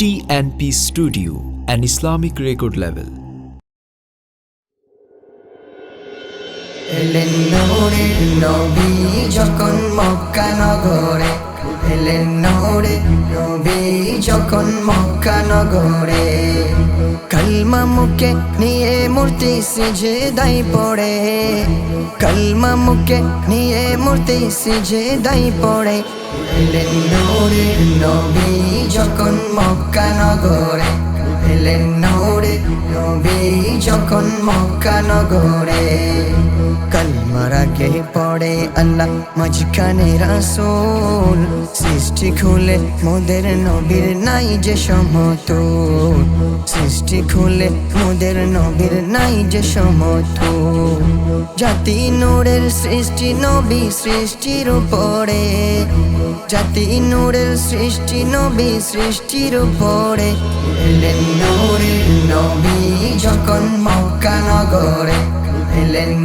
TNP Studio, an Islamic record level এলেন নবী যখন মক্কা নগরে এলেন নূরের নবী যখন মক্কা নগরে। কালমা মুখে নিয়ে মূর্তি সিজে দাই পড়ে। কালমা মুখে নিয়ে মূর্তি সিজে দাই পড়ে। এলেন নূরের নবী যখন মক্কা নগরে। এলেন নূরে নবী যখন মক্কা নগরে। আগে পড়ে আল্লাহ মাঝখানে রাসূল। সৃষ্টি খুলে মোদের নবীর নাই যে সমতুল। সৃষ্টি খুলে মোদের নবীর নাই যে সমতুল। জাতি নূরের সৃষ্টি, নবী সৃষ্টির উপরে। জাতি নূরের সৃষ্টি, নবী সৃষ্টির উপরে। এলেন নবী যখন মক্কা নগরে। এলেন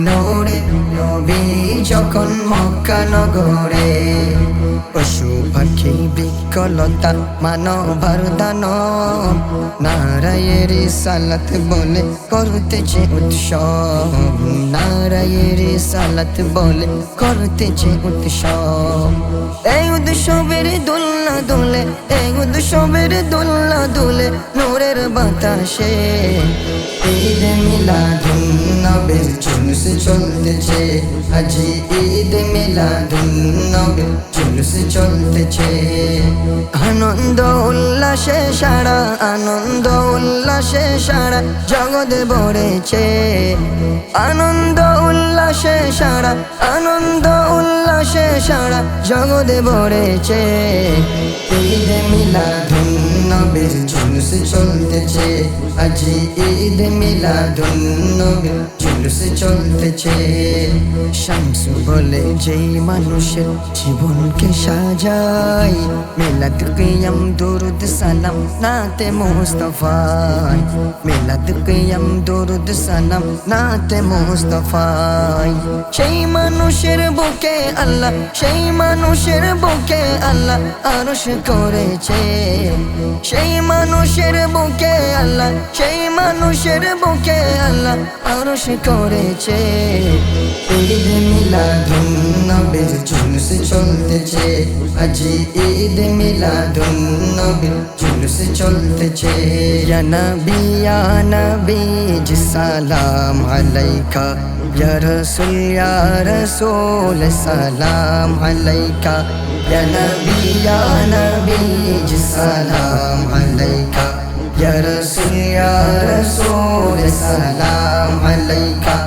নবী যখন মক্কা নগরে পশু পাখি বিকলতা মানবার দানব নারায়ের সালাত বলে করতেছে উৎসব নারায়ের সালাত বলে করতেছে উৎসব এই উৎসবের দোলনা দোলে, এই উৎসবের দোলনা দোলে নূরের বাতাসে। ঈদ মিলাদুন নবীর জুলুস চলতেছে। আজি ঈদ মিলাদুন নবীর চলতেছে। আনন্দ উল্লাসে সারা, আনন্দ উল্লাসে সারা জগৎ ভরেছে। আনন্দ উল্লাসে সারা, আনন্দ উল্লাসে সারা জগৎ ভরেছে। ঈদ মিলাদুন নবীর জুলুস চলতেছে। আজি ঈদ মিলাদুন নবীর জুলুস চলতেছে শামসু বলে, যেই মানুষের জীবনকে সাজায় মিলাদ কিয়াম দুরুদ সালাম, নাতে মুস্তফায় মিলাদ কিয়াম দুরুদ সালাম, নাতে মুস্তফায় সেই মানুষের বুকে আল্লাহ, সেই মানুষের বুকে আল্লাহ আরশ করেছে। সেই মানুষের বুকে আল্লাহ, সেই মানুষের বুকে আল্লাহ আরশ করেছে ঈদ মিলাদুন নবীর জুলুস চলতেছে। আজি ঈদ মিলাদুন নবীর জুলুস চলতেছে। ইয়া নবী ইয়া নবী, জি সালাম আলাইকা। ইয়া রাসূল ইয়া রাসূল, সালাম আলাইকা। ইয়া নবী ইয়া নবী, জি সালাম আলাইকা। ইয়া রাসূল ইয়া রাসূল, সালাম আলাইকা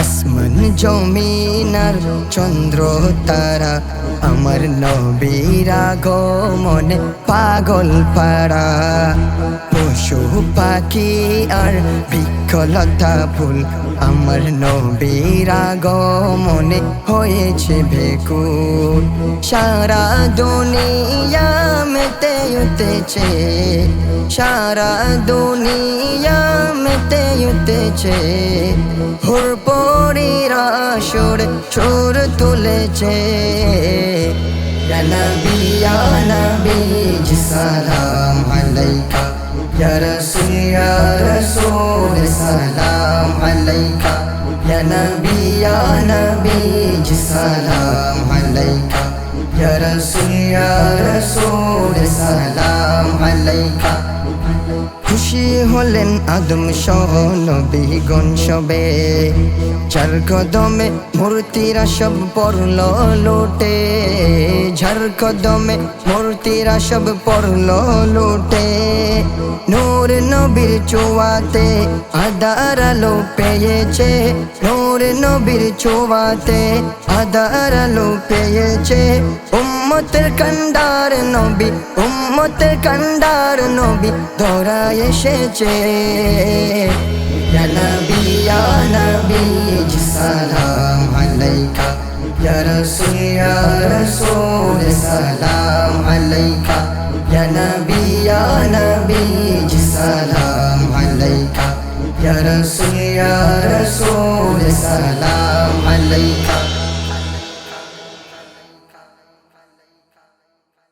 আসমান জমিনার চন্দ্র তারা আমার নবীরা গো মনে পাগল পাড়া। পশু পাখি আর বৃক্ষলতা ফুল, আমার নবীরা গো, মনে হয়েছে ভেকুল সারা দুনিয়া মেতে উঠেছে, সারা দুনিয়া মেতে উঠেছে। হুর পরীরা সুর সুর তুলেছে নবী নবী, সালাম আলাইকা। ইয়া রাসূল ইয়া রাসূল সালাম আলাইকা ইয়া নবী ইয়া নবী জি সালাম আলাইকা ইয়া রাসূল ইয়া রাসূল সালাম খুশি হলেন আদম সহ নবীগণ সবে। চার কদমে মূর্তিরা সব পড়ল লোটে। ঝার কদমে মূর্তিরা সব পড়ল লোটে। নূর নবীর চোয়াতে আদার আলো পেয়েছে। নূর নবীর চোয়াতে আদার আলো পেয়েছে। উম্মতের কান্ডার নবী, উম্মতের কান্ডার নবী ধরা এসেছে। নবী নবী সালাম আলাইকা। ইয়া রাসূল ইয়া রাসূল সালাম আলাইকা ইয়া নবী ইয়া নবী জি সালাম আলাইকা ইয়া রাসূল ইয়া রাসূল সালাম আলাইকা